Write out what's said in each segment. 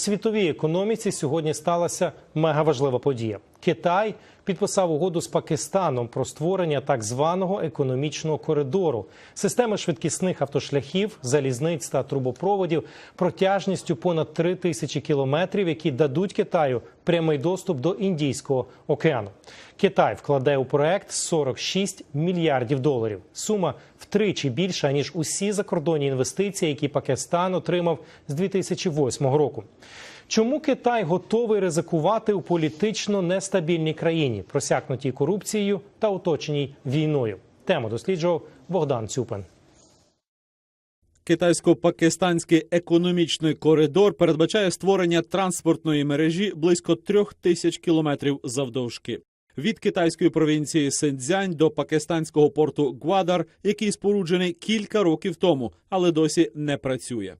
світовій економіці сьогодні сталася мегаважлива подія. Китай підписав угоду з Пакистаном про створення так званого економічного коридору, системи швидкісних автошляхів, залізниць та трубопроводів протяжністю понад 3 тисячі кілометрів, які дадуть Китаю прямий доступ до Індійського океану. Китай вкладе у проект 46 мільярдів доларів. Сума втричі більша ніж усі закордонні інвестиції, які Пакистан отримав з 2008 року. Чому Китай готовий ризикувати у політично нестабільній країні, просякнутій корупцією та оточеній війною? Тему досліджував Богдан Цюпин. Китайсько-пакистанський економічний коридор передбачає створення транспортної мережі близько трьох тисяч кілометрів завдовжки. Від китайської провінції Синьцзянь до пакистанського порту Гвадар, який споруджений кілька років тому, але досі не працює.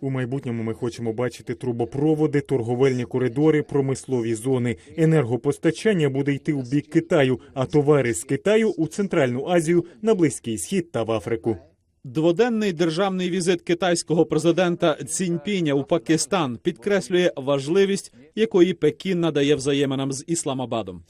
У майбутньому ми хочемо бачити трубопроводи, торговельні коридори, промислові зони. Енергопостачання буде йти у бік Китаю, а товари з Китаю у Центральну Азію, на Близький Схід та в Африку. Дводенний державний візит китайського президента Ціньпіня у Пакистан підкреслює важливість, якої Пекін надає взаєминам з Ісламабадом.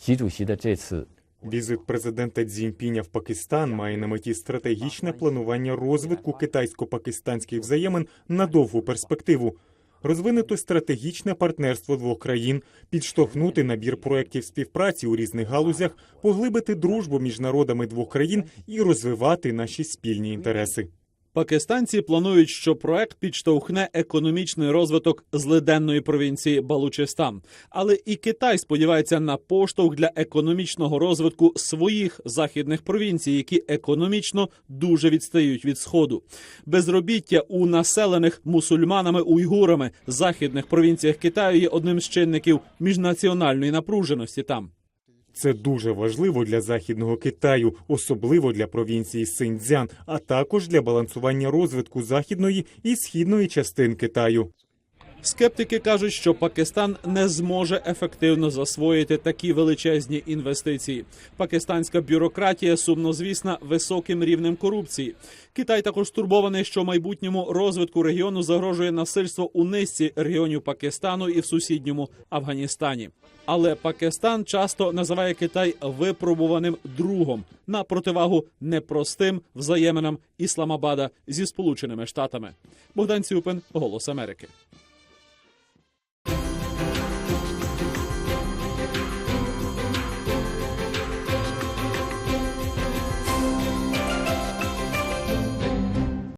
Візит президента Дзіньпіня в Пакистан має на меті стратегічне планування розвитку китайсько-пакистанських взаємин на довгу перспективу, розвинути стратегічне партнерство двох країн, підштовхнути набір проєктів співпраці у різних галузях, поглибити дружбу між народами двох країн і розвивати наші спільні інтереси. Пакистанці планують, що проект підштовхне економічний розвиток злиденної провінції Балучистан. Але і Китай сподівається на поштовх для економічного розвитку своїх західних провінцій, які економічно дуже відстають від сходу. Безробіття у населених мусульманами уйгурами західних провінціях Китаю є одним з чинників міжнаціональної напруженості там. Це дуже важливо для західного Китаю, особливо для провінції Синьцзян, а також для балансування розвитку західної і східної частин Китаю. Скептики кажуть, що Пакистан не зможе ефективно засвоїти такі величезні інвестиції. Пакистанська бюрократія сумнозвісна високим рівнем корупції. Китай також стурбований, що майбутньому розвитку регіону загрожує насильство у низці регіонів Пакистану і в сусідньому Афганістані. Але Пакистан часто називає Китай випробуваним другом на противагу непростим взаєминам Ісламабада зі Сполученими Штатами. Богдан Цюпин, Голос Америки.